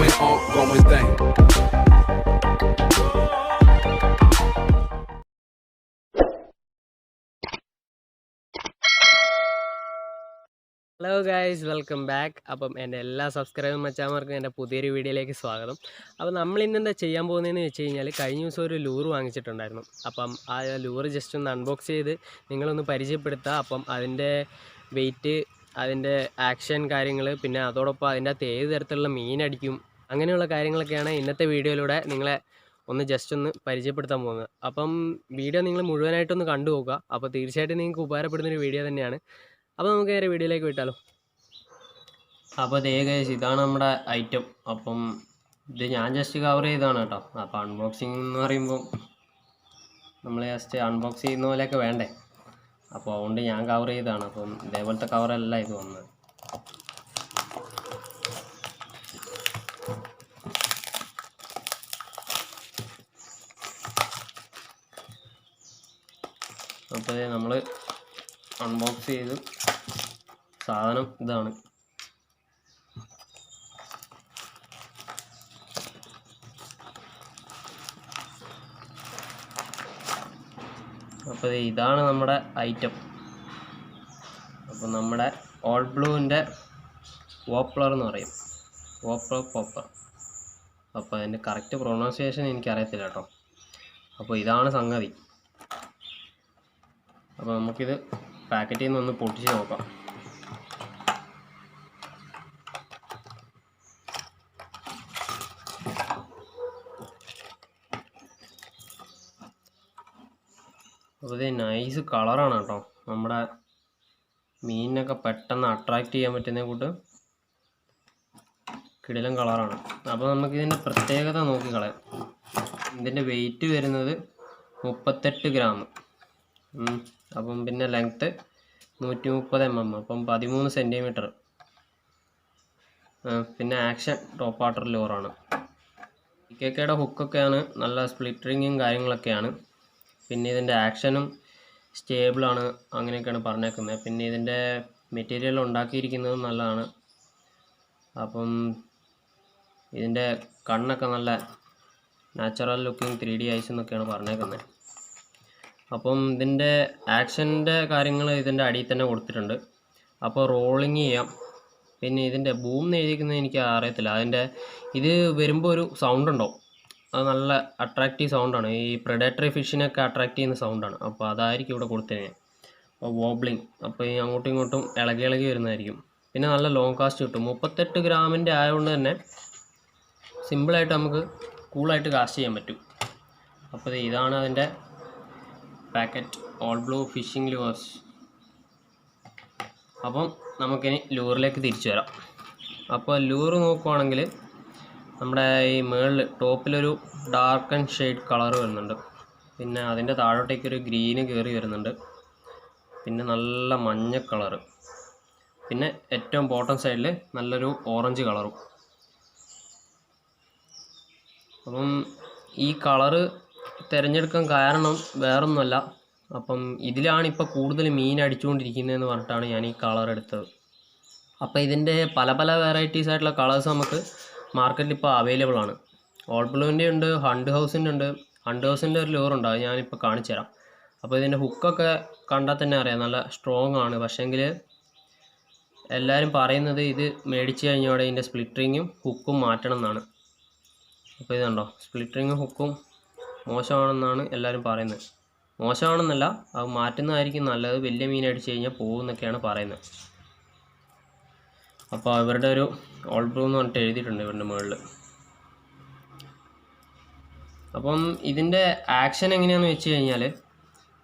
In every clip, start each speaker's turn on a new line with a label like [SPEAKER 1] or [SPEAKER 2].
[SPEAKER 1] going on, going thing.
[SPEAKER 2] Hello guys welcome back അപ്പം എന്റെ എല്ലാ സബ്സ്ക്രൈബർ മച്ചാമാർക്കും എന്റെ പുതിയൊരു വീഡിയോയിലേക്ക് സ്വാഗതം. അപ്പോൾ നമ്മൾ ഇന്ന് എന്താ ചെയ്യാൻ പോകുന്നതെന്ന് വെച്ച് കഴിഞ്ഞാൽ കഴിഞ്ഞ ദിവസം ഒരു ലൂറ് വാങ്ങിച്ചിട്ടുണ്ടായിരുന്നു. അപ്പം ആ ലൂറ് ജസ്റ്റ് ഒന്ന് അൺബോക്സ് ചെയ്ത് നിങ്ങളൊന്ന് പരിചയപ്പെടുത്തുക അപ്പം അതിന്റെ വെയിറ്റ് അതിന്റെ ആക്ഷൻ കാര്യങ്ങൾ പിന്നെ അതോടൊപ്പം അതിന്റെ അകത്ത് ഏത് തരത്തിലുള്ള മീനടിക്കും അങ്ങനെയുള്ള കാര്യങ്ങളൊക്കെയാണ് ഇന്നത്തെ വീഡിയോയിലൂടെ നിങ്ങളെ ഒന്ന് ജസ്റ്റ് ഒന്ന് പരിചയപ്പെടുത്താൻ പോകുന്നത്. അപ്പം വീഡിയോ നിങ്ങൾ മുഴുവനായിട്ടൊന്ന് കണ്ടു നോക്കുക. അപ്പോൾ തീർച്ചയായിട്ടും നിങ്ങൾക്ക് ഉപകാരപ്പെടുന്നൊരു വീഡിയോ തന്നെയാണ്. അപ്പോൾ നമുക്ക് നേരെ വീഡിയോയിലേക്ക് വിട്ടാലോ അപ്പോൾ ദേ ഗൈസ് ഇതാണ് നമ്മുടെ ഐറ്റം അപ്പം ഇത് ഞാൻ ജസ്റ്റ് കവർ ചെയ്തതാണ് കേട്ടോ. അപ്പോൾ അൺബോക്സിങ് എന്ന് പറയുമ്പോൾ നമ്മൾ ജസ്റ്റ് അൺബോക്സ് ചെയ്യുന്ന പോലെയൊക്കെ വേണ്ടേ? അപ്പോൾ അതുകൊണ്ട് ഞാൻ കവർ ചെയ്തതാണ്. അപ്പം ഇതേപോലത്തെ കവറല്ല ഇത് വന്നത്. അപ്പോൾ നമ്മൾ അൺബോക്സ് ചെയ്ത് സാധനം ഇതാണ്. അപ്പോൾ ഇതാണ് നമ്മുടെ ഐറ്റം അപ്പോൾ നമ്മുടെ ഓൾ ബ്ലൂവിന്റെ വോപ്ലർ എന്ന് പറയും. വോപ്ലർ പോപ്പർ അപ്പോൾ അതിന്റെ കറക്റ്റ് പ്രൊണൗൺസിയേഷൻ എനിക്കറിയത്തില്ല കേട്ടോ. അപ്പോൾ ഇതാണ് സംഗതി. അപ്പോൾ നമുക്കിത് പാക്കറ്റിൽ നിന്ന് ഒന്ന് പൊട്ടിച്ച് നോക്കാം. അപ്പോൾ ഇത് നൈസ് കളറാണ് കേട്ടോ. നമ്മുടെ മീനിനൊക്കെ പെട്ടെന്ന് അട്രാക്റ്റ് ചെയ്യാൻ പറ്റുന്ന കൂട്ട് കിടിലൻ കളറാണ് അപ്പോൾ നമുക്കിതിന്റെ പ്രത്യേകത നോക്കിക്കളയാം. ഇതിന്റെ വെയിറ്റ് വരുന്നത് മുപ്പത്തെട്ട് ഗ്രാം. അപ്പം പിന്നെ ലെങ്ത്ത് നൂറ്റി മുപ്പത് എം എം അപ്പം പതിമൂന്ന് സെന്റിമീറ്റർ പിന്നെ ആക്ഷൻ ടോപ്പ് വാട്ടർ ലോറാണ് കെ കെയുടെ ഹുക്കൊക്കെയാണ് നല്ല സ്പ്ലിറ്ററിങ്ങും കാര്യങ്ങളൊക്കെയാണ്. പിന്നെ ഇതിന്റെ ആക്ഷനും സ്റ്റേബിളാണ് അങ്ങനെയൊക്കെയാണ് പറഞ്ഞേക്കുന്നത്. പിന്നെ ഇതിന്റെ മെറ്റീരിയൽ ഉണ്ടാക്കിയിരിക്കുന്നതും നല്ലതാണ്. അപ്പം ഇതിന്റെ കണ്ണൊക്കെ നല്ല natural looking three D eyes എന്നൊക്കെയാണ് പറഞ്ഞേക്കുന്നത്. അപ്പം ഇതിന്റെ ആക്ഷന്റെ കാര്യങ്ങൾ ഇതിന്റെ അടിയിൽ തന്നെ കൊടുത്തിട്ടുണ്ട്. അപ്പോൾ റോളിങ് ചെയ്യാം. പിന്നെ ഇതിന്റെ ബൂം എന്ന് എഴുതിക്കുന്നത് എനിക്ക് അറിയത്തില്ല. അതിന്റെ ഇത് വരുമ്പോൾ ഒരു സൗണ്ട് ഉണ്ടോ അത് നല്ല അട്രാക്റ്റീവ് സൗണ്ടാണ് ഈ പ്രെഡേറ്ററി ഫിഷിനൊക്കെ അട്രാക്റ്റ് ചെയ്യുന്ന സൗണ്ടാണ് അപ്പോൾ അതായിരിക്കും ഇവിടെ കൊടുത്തത് അപ്പോൾ വോബ്ലിങ് അപ്പോൾ ഈ അങ്ങോട്ടും ഇങ്ങോട്ടും ഇളകി ഇളകി വരുന്നതായിരിക്കും. പിന്നെ നല്ല ലോങ് കാസ്റ്റ് കിട്ടും. മുപ്പത്തെട്ട് ഗ്രാമിന്റെ ആയതുകൊണ്ട് തന്നെ സിമ്പിളായിട്ട് നമുക്ക് കൂളായിട്ട് കാസ്റ്റ് ചെയ്യാൻ പറ്റും. അപ്പോൾ ഇതാണ് അതിന്റെ packet all blue fishing lures അപ്പം നമുക്കിനി ലൂറിലേക്ക് തിരിച്ചു വരാം. അപ്പോൾ ലൂറ് നോക്കുവാണെങ്കിൽ നമ്മുടെ ഈ മുകളിൽ ടോപ്പിലൊരു ഡാർക്ക് ആൻഡ് ഷെയ്ഡ് കളർ വരുന്നുണ്ട്. പിന്നെ അതിന്റെ താഴോട്ടേക്ക് ഒരു ഗ്രീന് കയറി വരുന്നുണ്ട്. പിന്നെ നല്ല മഞ്ഞ കളറ് പിന്നെ ഏറ്റവും ബോട്ടം സൈഡിൽ നല്ലൊരു ഓറഞ്ച് കളറും അപ്പം ഈ കളറ് തിരഞ്ഞെടുക്കാൻ കാരണം വേറൊന്നുമല്ല. അപ്പം ഇതിലാണ് ഇപ്പോൾ കൂടുതൽ മീൻ അടിച്ചുകൊണ്ടിരിക്കുന്നതെന്ന് പറഞ്ഞിട്ടാണ് ഞാൻ ഈ കളർ എടുത്തത്. അപ്പോൾ ഇതിന്റെ പല പല വെറൈറ്റീസ് ആയിട്ടുള്ള കളേഴ്സ് നമുക്ക് മാർക്കറ്റിൽ ഇപ്പോൾ അവൈലബിൾ ആണ്. ഓൾ ബ്ലൂവിന്റെ ഉണ്ട് ഹണ്ട് ഹൗസിന്റെ ഉണ്ട്. ഹണ്ട് ഹൗസിന്റെ ഒരു ലോറുണ്ട് അത് ഞാനിപ്പോൾ കാണിച്ചു തരാം. അപ്പോൾ ഇതിന്റെ ഹുക്കൊക്കെ കണ്ടാൽ തന്നെ അറിയാം നല്ല സ്ട്രോങ് ആണ്. പക്ഷേങ്കിൽ എല്ലാവരും പറയുന്നത് ഇത് മേടിച്ച് കഴിഞ്ഞോടെ ഇതിന്റെ സ്പ്ലിറ്ററിങ്ങും ഹുക്കും മാറ്റണം എന്നാണ്. അപ്പോൾ ഇതുണ്ടോ? സ്പ്ലിറ്ററിങ്ങും ഹുക്കും മോശമാണെന്നാണ് എല്ലാവരും പറയുന്നത്. മോശമാണെന്നല്ല അത് മാറ്റുന്നതായിരിക്കും നല്ലത്. വലിയ മീൻ അടിച്ച് കഴിഞ്ഞാൽ പോകുമെന്നൊക്കെയാണ് പറയുന്നത്. അപ്പോൾ ഇവരുടെ ഒരു ഓൾ ബ്ലൂ എന്ന് പറഞ്ഞിട്ട് എഴുതിയിട്ടുണ്ട് ഇവരുടെ മുകളിൽ. അപ്പം ഇതിന്റെ ആക്ഷൻ എങ്ങനെയാണെന്ന് വെച്ച് കഴിഞ്ഞാൽ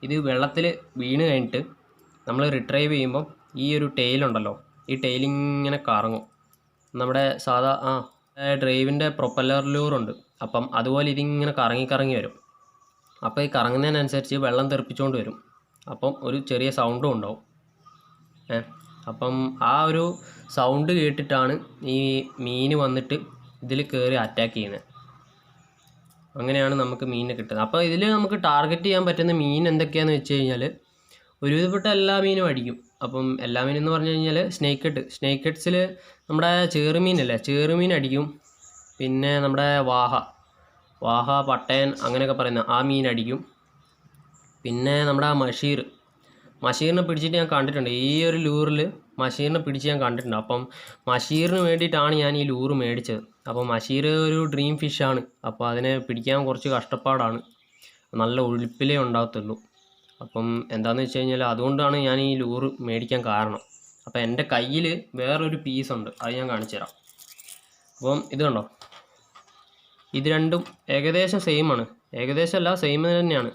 [SPEAKER 2] ഇത് വെള്ളത്തിൽ വീണ് കഴിഞ്ഞിട്ട് നമ്മൾ റിട്രൈവ് ചെയ്യുമ്പോൾ ഈ ഒരു ടെയിലുണ്ടല്ലോ ഈ ടെയിലിങ്ങനെ കറങ്ങും. നമ്മുടെ സാധാ ആ ഡ്രൈവിന്റെ പ്രൊപ്പല്ലർ ലൂറുണ്ട് അപ്പം അതുപോലെ ഇതിങ്ങനെ കറങ്ങി കറങ്ങി വരും. അപ്പോൾ ഈ കറങ്ങുന്നതിനനുസരിച്ച് വെള്ളം തെറിപ്പിച്ചുകൊണ്ട് വരും. അപ്പം ഒരു ചെറിയ സൗണ്ടും ഉണ്ടാവും. ഏ അപ്പം ആ ഒരു സൗണ്ട് കേട്ടിട്ടാണ് ഈ മീൻ വന്നിട്ട് ഇതിൽ കയറി അറ്റാക്ക് ചെയ്യുന്നത് അങ്ങനെയാണ് നമുക്ക് മീനിനെ കിട്ടുന്നത്. അപ്പോൾ ഇതിൽ നമുക്ക് ടാർഗറ്റ് ചെയ്യാൻ പറ്റുന്ന മീൻ എന്തൊക്കെയാണെന്ന് വെച്ച് കഴിഞ്ഞാൽ ഒരുവിധപ്പെട്ട എല്ലാ മീനും അടിക്കും. അപ്പം എല്ലാ മീനും എന്ന് പറഞ്ഞു കഴിഞ്ഞാൽ സ്നേക്ക് ഹെഡ് സ്നേക്ക് ഹെഡ്സിൽ നമ്മുടെ ചേറുമീനല്ലേ? ചേറുമീൻ അടിക്കും. പിന്നെ നമ്മുടെ വാഹ വാഹ പട്ടയൻ അങ്ങനെയൊക്കെ പറയുന്ന ആ മീൻ അടിക്കും പിന്നെ നമ്മുടെ മഷീർ മഷീറിനെ പിടിച്ചിട്ട് ഞാൻ കണ്ടിട്ടുണ്ട്. ഈ ഒരു ലൂറിൽ മഷീറിനെ പിടിച്ച് ഞാൻ കണ്ടിട്ടുണ്ട്. അപ്പം മഷീറിന് വേണ്ടിയിട്ടാണ് ഞാൻ ഈ ലൂറ് മേടിച്ചത്. അപ്പം മഷീർ ഒരു ഡ്രീം ഫിഷാണ് അപ്പോൾ അതിനെ പിടിക്കാൻ കുറച്ച് കഷ്ടപ്പാടാണ്. നല്ല ഒഴുപ്പിലേ ഉണ്ടാകത്തുള്ളൂ അപ്പം എന്താണെന്ന് വെച്ച് കഴിഞ്ഞാൽ അതുകൊണ്ടാണ് ഞാൻ ഈ ലൂറ് മേടിക്കാൻ കാരണം. അപ്പം എന്റെ കയ്യിൽ വേറൊരു പീസ് ഉണ്ട്. അത് ഞാൻ കാണിച്ചു തരാം അപ്പം ഇതുണ്ടോ ഇത് രണ്ടും ഏകദേശം സെയിം ആണ്. ഏകദേശം അല്ല സെയിം തന്നെയാണ്.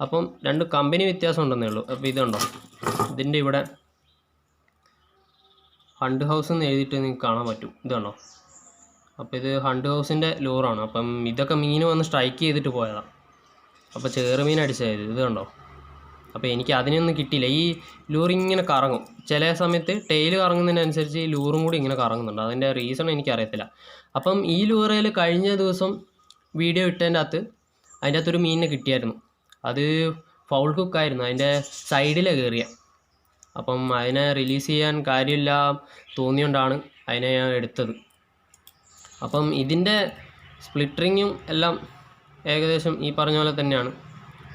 [SPEAKER 2] അപ്പം രണ്ട് കമ്പനി വ്യത്യാസം ഉണ്ടെന്നേ ഉള്ളൂ. അപ്പോൾ ഇതുണ്ടോ? ഇതിന്റെ ഇവിടെ ഹണ്ട് ഹൗസ് എന്ന് എഴുതിയിട്ട് നിങ്ങൾക്ക് കാണാൻ പറ്റും. ഇതുണ്ടോ? അപ്പോൾ ഇത് ഹണ്ട് ഹൗസിന്റെ ലൂറാണ് അപ്പം ഇതൊക്കെ മീൻ വന്ന് സ്ട്രൈക്ക് ചെയ്തിട്ട് പോയതാണ് അപ്പോൾ ചേറുമീൻ അടിച്ചത് ഇത് കണ്ടോ അപ്പോൾ എനിക്ക് അതിനൊന്നും കിട്ടിയില്ല. ഈ ലൂർ ഇങ്ങനെ കറങ്ങും. ചില സമയത്ത് ടെയിൽ കറങ്ങുന്നതിനനുസരിച്ച് ഈ ലൂറും കൂടി ഇങ്ങനെ കറങ്ങുന്നുണ്ട്. അതിന്റെ റീസൺ എനിക്കറിയത്തില്ല. അപ്പം ഈ ലൂറയിൽ കഴിഞ്ഞ ദിവസം വീഡിയോ ഇട്ടതിന്റെ അകത്ത് അതിന്റെ അകത്തൊരു മീനിനെ കിട്ടിയായിരുന്നു. അത് ഫൗൾ കുക്കായിരുന്നു അതിന്റെ സൈഡിലെ കയറിയ അപ്പം അതിനെ റിലീസ് ചെയ്യാൻ കാര്യമില്ല തോന്നിയോണ്ടാണ് അതിനെ ഞാൻ എടുത്തത്. അപ്പം ഇതിന്റെ സ്പ്ലിറ്ററിങ്ങും എല്ലാം ഏകദേശം ഈ പറഞ്ഞ പോലെ തന്നെയാണ്.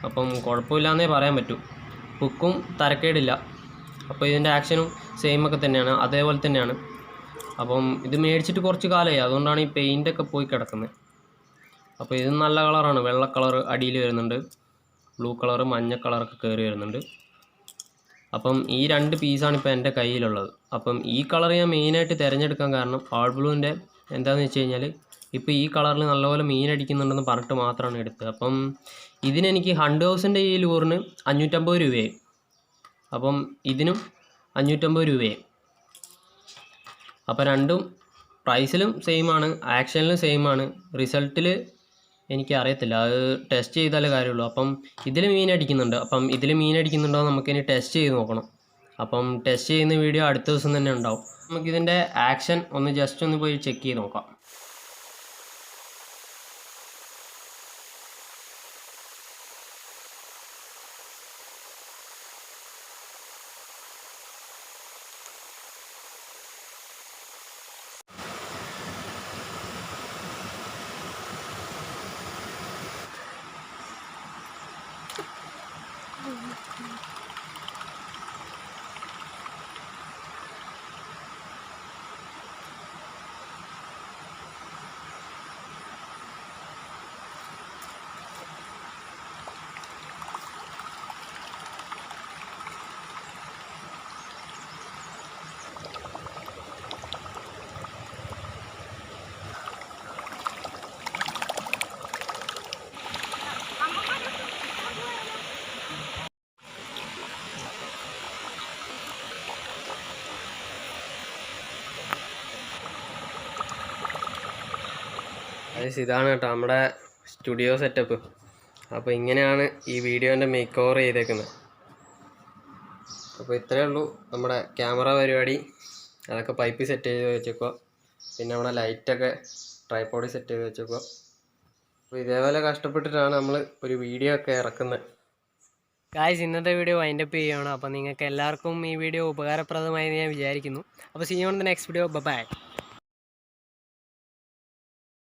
[SPEAKER 2] അപ്പം കുഴപ്പമില്ലാന്നേ പറയാൻ പറ്റൂ. ഹുക്കും തരക്കേടില്ല. അപ്പോൾ ഇതിന്റെ ആക്ഷനും സെയിം ഒക്കെ തന്നെയാണ്. അതേപോലെ തന്നെയാണ്. അപ്പം ഇത് മേടിച്ചിട്ട് കുറച്ച് കാലമായി. അതുകൊണ്ടാണ് ഈ പെയിന്റൊക്കെ പോയി കിടക്കുന്നത് അപ്പോൾ ഇത് നല്ല കളറാണ്. വെള്ള കളർ അടിയിൽ വരുന്നുണ്ട്. ബ്ലൂ കളർ മഞ്ഞ കളറൊക്കെ കയറി വരുന്നുണ്ട്. അപ്പം ഈ രണ്ട് പീസാണ് ഇപ്പോൾ എന്റെ കയ്യിലുള്ളത്. അപ്പം ഈ കളർ ഞാൻ മെയിനായിട്ട് തിരഞ്ഞെടുക്കാൻ കാരണം ഫാൾ ബ്ലൂവിന്റെ എന്താണെന്ന് വെച്ച് കഴിഞ്ഞാൽ ഇപ്പോൾ ഈ കളറിൽ നല്ലപോലെ മീൻ അടിക്കുന്നുണ്ടെന്ന് പറഞ്ഞിട്ട് മാത്രമാണ് എടുത്തത്. അപ്പം ഇതിനെനിക്ക് ഹൺഡ് ഹൗസിന്റെ ഈ ലൂറിന് അഞ്ഞൂറ്റമ്പത് രൂപയായി. അപ്പം ഇതിനും അഞ്ഞൂറ്റമ്പത് രൂപയായി. അപ്പോൾ രണ്ടും പ്രൈസിലും സെയിം ആണ് ആക്ഷനിലും സെയിം ആണ്. റിസൾട്ടിൽ എനിക്ക് അറിയത്തില്ല. അത് ടെസ്റ്റ് ചെയ്താലേ കാര്യമുള്ളൂ. അപ്പം ഇതിൽ മീൻ അടിക്കുന്നുണ്ട്. അപ്പം ഇതിൽ മീൻ അടിക്കുന്നുണ്ടോ നമുക്ക് ഇനി ടെസ്റ്റ് ചെയ്ത് നോക്കണം. അപ്പം ടെസ്റ്റ് ചെയ്യുന്ന വീഡിയോ അടുത്ത ദിവസം തന്നെ ഉണ്ടാവും. നമുക്കിതിന്റെ ആക്ഷൻ ഒന്ന് ജസ്റ്റ് ഒന്ന് പോയി ചെക്ക് ചെയ്ത് നോക്കാം. ഇതാണ് കേട്ടോ നമ്മുടെ സ്റ്റുഡിയോ സെറ്റപ്പ് അപ്പോൾ ഇങ്ങനെയാണ് ഈ വീഡിയോന്റെ മേക്ക് ഓവർ ചെയ്തേക്കുന്നത്. അപ്പോൾ ഇത്രയേ ഉള്ളൂ നമ്മുടെ ക്യാമറ പരിപാടി. അതൊക്കെ പൈപ്പ് സെറ്റ് ചെയ്ത് വെച്ചേക്കുക പിന്നെ നമ്മുടെ ലൈറ്റൊക്കെ ട്രൈപോഡ് സെറ്റ് ചെയ്ത് വെച്ചേക്കുക അപ്പോൾ ഇതേപോലെ കഷ്ടപ്പെട്ടിട്ടാണ് നമ്മൾ ഒരു വീഡിയോ ഒക്കെ ഇറക്കുന്നത്. ഗായ്സ് ഇന്നത്തെ വീഡിയോ വൈൻഡപ്പ് ചെയ്യുകയാണ് അപ്പോൾ നിങ്ങൾക്ക് എല്ലാവർക്കും ഈ വീഡിയോ ഉപകാരപ്രദമായി ഞാൻ വിചാരിക്കുന്നു. അപ്പോൾ see on the next video bye